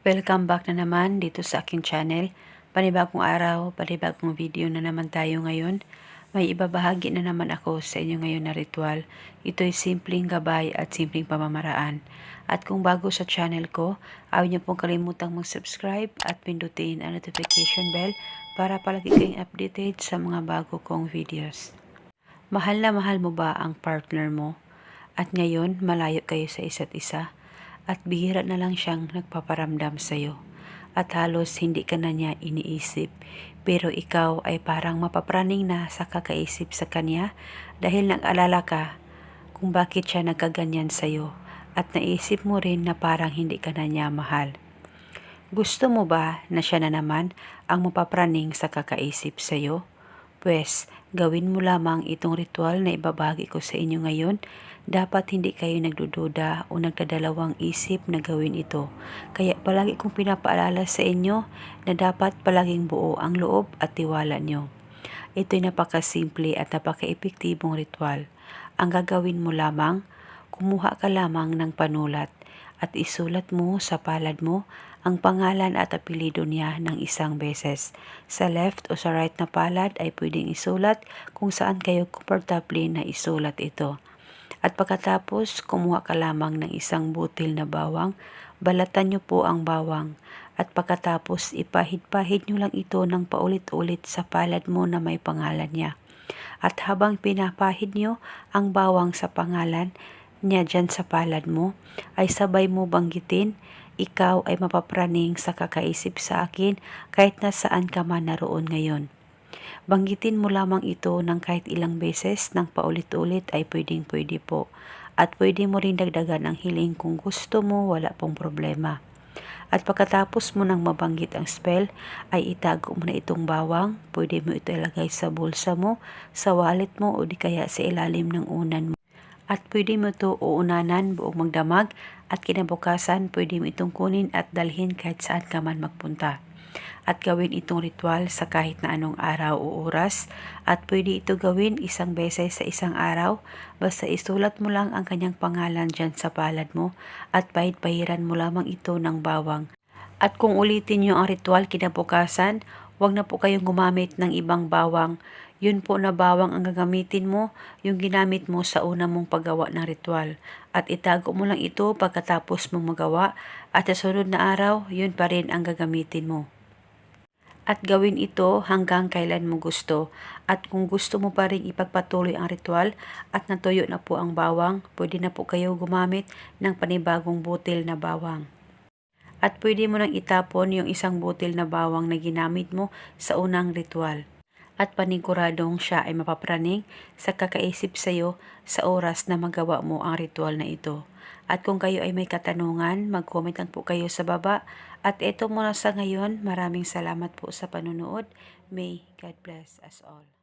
Welcome back na naman dito sa aking channel. Panibagong araw, panibagong video na naman tayo ngayon. May ibabahagi na naman ako sa inyo ngayon na ritual. Ito'y simpleng gabay at simpleng pamamaraan. At kung bago sa channel ko, ayaw niyo pong kalimutang mag-subscribe at pindutin ang notification bell para palagi kayong updated sa mga bago kong videos. Mahal na mahal mo ba ang partner mo? At ngayon, malayo kayo sa isa't isa? At bihira na lang siyang nagpaparamdam sa'yo. At halos hindi ka na niya iniisip. Pero ikaw ay parang mapapraning na sa kakaisip sa kanya dahil nag-alala ka kung bakit siya nagkaganyan sa'yo. At naisip mo rin na parang hindi ka na niya mahal. Gusto mo ba na siya na naman ang mapapraning sa kakaisip sa'yo? Pwes, gawin mo lamang itong ritual na ibabagi ko sa inyo ngayon. Dapat hindi kayo nagdududa o nagdadalawang isip na gawin ito. Kaya palagi kong pinapaalala sa inyo na dapat palaging buo ang loob at tiwala nyo. Ito'y napakasimple at napaka-epektibong ritual. Ang gagawin mo lamang, kumuha ka lamang ng panulat at isulat mo sa palad mo ang pangalan at apelido niya ng isang beses. Sa left o sa right na palad ay pwedeng isulat kung saan kayo komportable na isulat ito. At pagkatapos, kumuha ka lamang ng isang butil na bawang, balatan niyo po ang bawang. At pagkatapos, ipahid-pahid niyo lang ito ng paulit-ulit sa palad mo na may pangalan niya. At habang pinapahid niyo ang bawang sa pangalan niya dyan sa palad mo, ay sabay mo banggitin, ikaw ay mapapraning sa kakaisip sa akin kahit nasaan ka man naroon ngayon. Banggitin mo lamang ito ng kahit ilang beses ng paulit-ulit ay pwedeng pwede po. At pwede mo rin dagdagan ang hiling kung gusto mo, wala pong problema. At pagkatapos mo nang mabanggit ang spell, ay itago mo na itong bawang. Pwede mo ito ilagay sa bulsa mo, sa wallet mo o di kaya sa ilalim ng unan mo. At pwede mo ito uunanan buong magdamag at kinabukasan pwede mo itong kunin at dalhin kahit saan ka man magpunta. At gawin itong ritual sa kahit na anong araw o oras at pwede ito gawin isang beses sa isang araw basta isulat mo lang ang kanyang pangalan dyan sa palad mo at pahid-pahiran mo lamang ito ng bawang. At kung ulitin nyo ang ritual kinabukasan, huwag na po kayong gumamit ng ibang bawang yun po na bawang ang gagamitin mo, yung ginamit mo sa una mong paggawa ng ritual. At itago mo lang ito pagkatapos mong magawa at sa sunod na araw, yun pa rin ang gagamitin mo. At gawin ito hanggang kailan mo gusto. At kung gusto mo pa rin ipagpatuloy ang ritual at natuyo na po ang bawang, pwede na po kayo gumamit ng panibagong butil na bawang. At pwede mo nang itapon yung isang butil na bawang na ginamit mo sa unang ritual at paniguradong siya ay mapapraning sa kakaisip sa iyo sa oras na magawa mo ang ritual na ito. At kung kayo ay may katanungan, mag-comment lang po kayo sa baba. At ito muna sa ngayon, maraming salamat po sa panunood. May God bless us all.